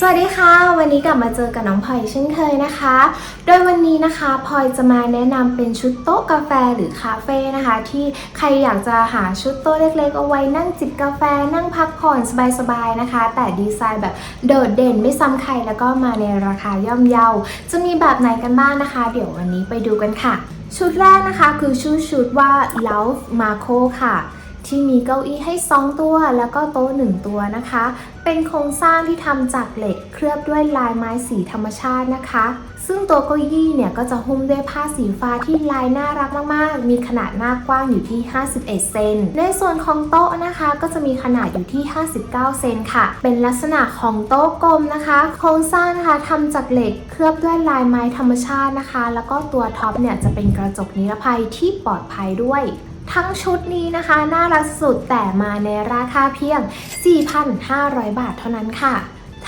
สวัสดีค่ะ วันนี้กลับมาเจอกับน้องพลอยเช่นเคยนะคะ โดยวันนี้นะคะพลอยจะมาแนะนำเป็นชุดโต๊ะกาแฟหรือคาเฟ่นะคะ ที่ใครอยากจะหาชุดโต๊ะเล็กๆ เอาไว้นั่งจิบกาแฟ นั่งพักผ่อนสบายๆนะคะ แต่ดีไซน์แบบโดดเด่นไม่ซ้ำใครแล้วก็มาในราคาย่อมเยาจะมีแบบไหนกันบ้างนะคะ เดี๋ยววันนี้ไปดูกันค่ะ ชุดแรกนะคะคือชื่อชุดว่า Love Marco ค่ะ ที่มีเก้าอี้ให้ 2 ตัว แล้วก็โต๊ะ 1 ตัวนะคะ เป็นโครงสร้างที่ทำจากเหล็กเคลือบด้วยลายไม้สีธรรมชาตินะคะ ซึ่งตัวเก้าอี้เนี่ยก็จะหุ้มด้วยผ้าสีฟ้าที่ลายน่ารักมากๆ มีขนาดหน้ากว้างอยู่ที่ 51 เซน ในส่วนของโต๊ะนะคะ ก็จะมีขนาดอยู่ที่ 59 เซนค่ะ เป็นลักษณะของโต๊ะกลมนะคะ โครงสร้างนะคะทำจากเหล็กเคลือบด้วยลายไม้ธรรมชาตินะคะ แล้วก็ตัวท็อปเนี่ยจะเป็นกระจกนิรภัยที่ปลอดภัยด้วย ทั้งชุดนี้นะคะ น่ารักสุดแต่มาในราคาเพียง 4,500 บาทเท่านั้นค่ะ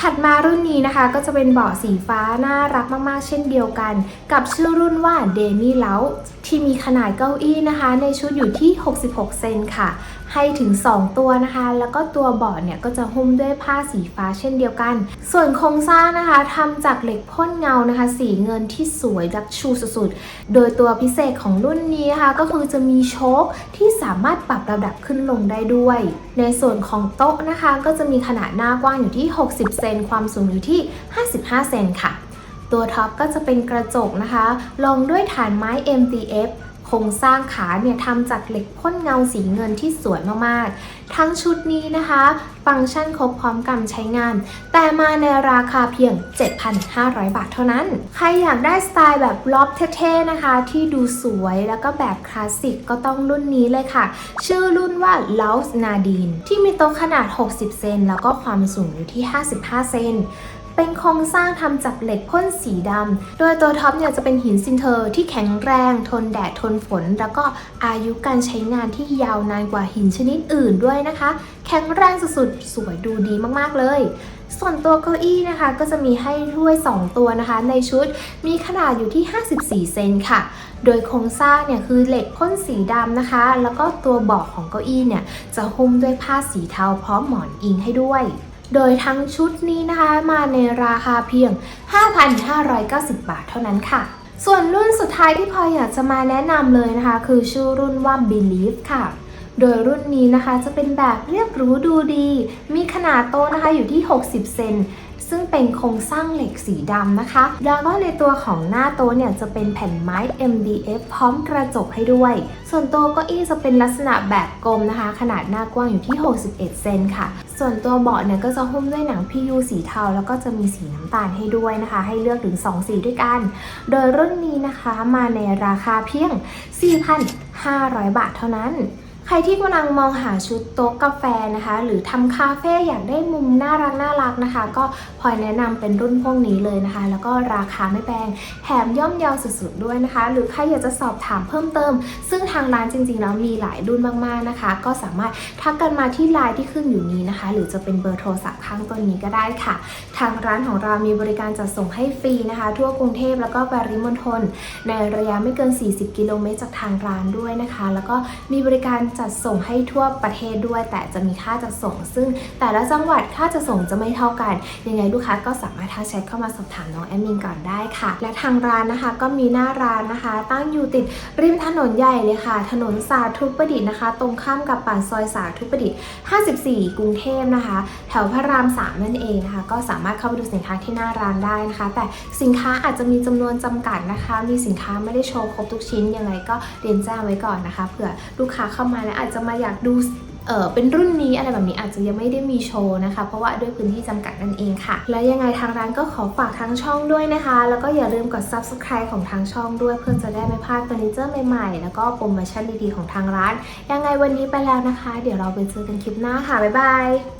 ถัดมารุ่นนี้นะคะก็จะเป็นเบาะสีฟ้าน่ารักมากๆ เช่นเดียวกัน กับชื่อรุ่นว่า d e m i l o u ที่มีขนาดเก้าอี้นะคะ ในชุดอยู่ที่ 66 เซนค่ะ ให้ถึง 2 ตัวนะคะ แล้วก็ตัวเบาะเนี่ยก็จะหุ้มด้วยผ้าสีฟ้าเช่นเดียวกัน ส่วนโครงสร้างนะคะทำจากเหล็กพ่นเงานะคะ สีเงินที่สวยดักชูสุดๆ โดยตัวพิเศษของรุ่นนี้นะคะก็คือจะมีโชคที่สามารถปรับระดับขึ้นลงได้ด้วย ในส่วนของโต๊ะนะคะก็จะมีขนาดหน้ากว้างอยู่ที่ 60 เซนนความสูงอยู่ที่ 55 เซนค่ะ ตัวท็อปก็จะเป็นกระจกนะคะรองด้วยฐานไม้ MDF ครงสร้างขาเนี่ยทำจากเหล็กพ่นเงาสีเงินที่สวยมากๆ ทั้งชุดนี้นะคะ ฟังก์ชันครบพร้อมกันใช้งาน แต่มาในราคาเพียง 7,500 บาทเท่านั้น ใครอยากได้สไตล์แบบล็อบเท่ๆนะคะ ที่ดูสวยแล้วก็แบบคลาสสิกก็ต้องรุ่นนี้เลยค่ะ ชื่อรุ่นว่า l o u s Nadine ที่มีโต๊ะขนาด 60 เซนแล้วก็ความสูงอยู่ที่ 55 เซน เป็นโครงสร้างทำจากเหล็กพ่นสีดำโดยตัวท็อปเนี่ยจะเป็นหินซินเทอร์ที่แข็งแรง ทนแดดทนฝน แล้วก็อายุการใช้งานที่ยาวนานกว่าหินชนิดอื่นด้วยนะคะ แข็งแรงสุดๆสวยดูดีมากๆเลย ส่วนตัวเก้าอี้นะคะก็จะมีให้ด้วย 2 ตัวนะคะ ในชุดมีขนาดอยู่ที่ 54 เซนค่ะ โดยโครงสร้างเนี่ยคือเหล็กพ่นสีดำนะคะ แล้วก็ตัวเบาะของเก้าอี้เนี่ยจะหุ้มด้วยผ้าสีเทาพร้อมหมอนอิงให้ด้วย โดยทั้งชุดนี้นะคะมาในราคาเพียง 5,590 บาทเท่านั้นค่ะ ส่วนรุ่นสุดท้ายที่พออยากจะมาแนะนำเลยนะคะ คือชื่อรุ่นว่า Believe ค่ะ โดยรุ่นนี้นะคะจะเป็นแบบเรียบหรูดูดี มีขนาดโตนะคะอยู่ที่ 60 เซน ซึ่งเป็นโครงสร้างเหล็กสีดำนะคะ แล้วก็ในตัวของหน้าโต๊ะเนี่ยจะเป็นแผ่นไม้ MDF พร้อมกระจกให้ด้วย ส่วนตัวเก้าอี้จะเป็นลักษณะแบบกลมนะคะ ขนาดหน้ากว้างอยู่ที่ 61 เซนค่ะ ส่วนตัวเบาะเนี่ยก็จะหุ้มด้วยหนัง PU สีเทา แล้วก็จะมีสีน้ำตาลให้ด้วยนะคะ ให้เลือกถึง 2 สีด้วยกัน โดยรุ่นนี้นะคะมาในราคาเพียง 4,500 บาทเท่านั้น ใครที่กำลังมองหาชุดโต๊ะกาแฟนะคะ หรือทำคาเฟ่อยากได้มุมน่ารักน่ารักนะคะ ก็พลอยแนะนำเป็นรุ่นพวกนี้เลยนะคะ แล้วก็ราคาไม่แพงแถมย่อมเยาวสุดๆด้วยนะคะ หรือใครอยากจะสอบถามเพิ่มเติม ซึ่งทางร้านจริงๆแล้วมีหลายรุ่นมากๆนะคะ ก็สามารถทักกันมาที่ไลน์ที่ขึ้นอยู่นี้นะคะ หรือจะเป็นเบอร์โทรศัพท์ข้างต้นนี้ก็ได้ค่ะ ทางร้านของเรามีบริการจัดส่งให้ฟรีนะคะ ทั่วกรุงเทพแล้วก็ปริมณฑลในระยะไม่เกิน 40 กิโลเมตรจากทางร้านด้วยนะคะ แล้วก็มีบริการจัดส่งให้ทั่วประเทศด้วย แต่จะมีค่าจัดส่ง ซึ่งแต่ละจังหวัดค่าจัดส่งจะไม่เท่ากัน ยังไงลูกค้าก็สามารถทักแชทเข้ามาสอบถามน้องแอดมินก่อนได้ค่ะ และทางร้านนะคะก็มีหน้าร้านนะคะ ตั้งอยู่ติดริมถนนใหญ่เลยค่ะ ถนนสาธุประดิษฐ์นะคะ ตรงข้ามกับปากซอยสาธุประดิษฐ์ 54 กรุงเทพนะคะ แถวพระราม 3 นั่นเองนะคะ ก็สามารถเข้าไปดูสินค้าที่หน้าร้านได้นะคะ แต่สินค้าอาจจะมีจำนวนจำกัดนะคะ มีสินค้าไม่ได้โชว์ครบทุกชิ้นยังไงก็เรียนแจ้งไว้ก่อนนะคะเผื่อลูกค้าเข้ามาและอาจจะมาอยากดูเออเป็นรุ่นนี้อะไรแบบนี้อาจจะยังไม่ได้มีโชว์นะคะ เพราะว่าด้วยพื้นที่จำกัดนั่นเองค่ะ และยังไงทางร้านก็ขอฝากทางช่องด้วยนะคะ แล้วก็อย่าลืมกด subscribe ของทางช่องด้วยเพื่อจะได้ไม่พลาดเฟอร์นิเจอร์ใหม่ๆ แล้วก็โปรโมชั่นดีๆของทางร้าน ยังไงวันนี้ไปแล้วนะคะ เดี๋ยวเราไปเจอกันคลิปหน้าค่ะบ๊ายบาย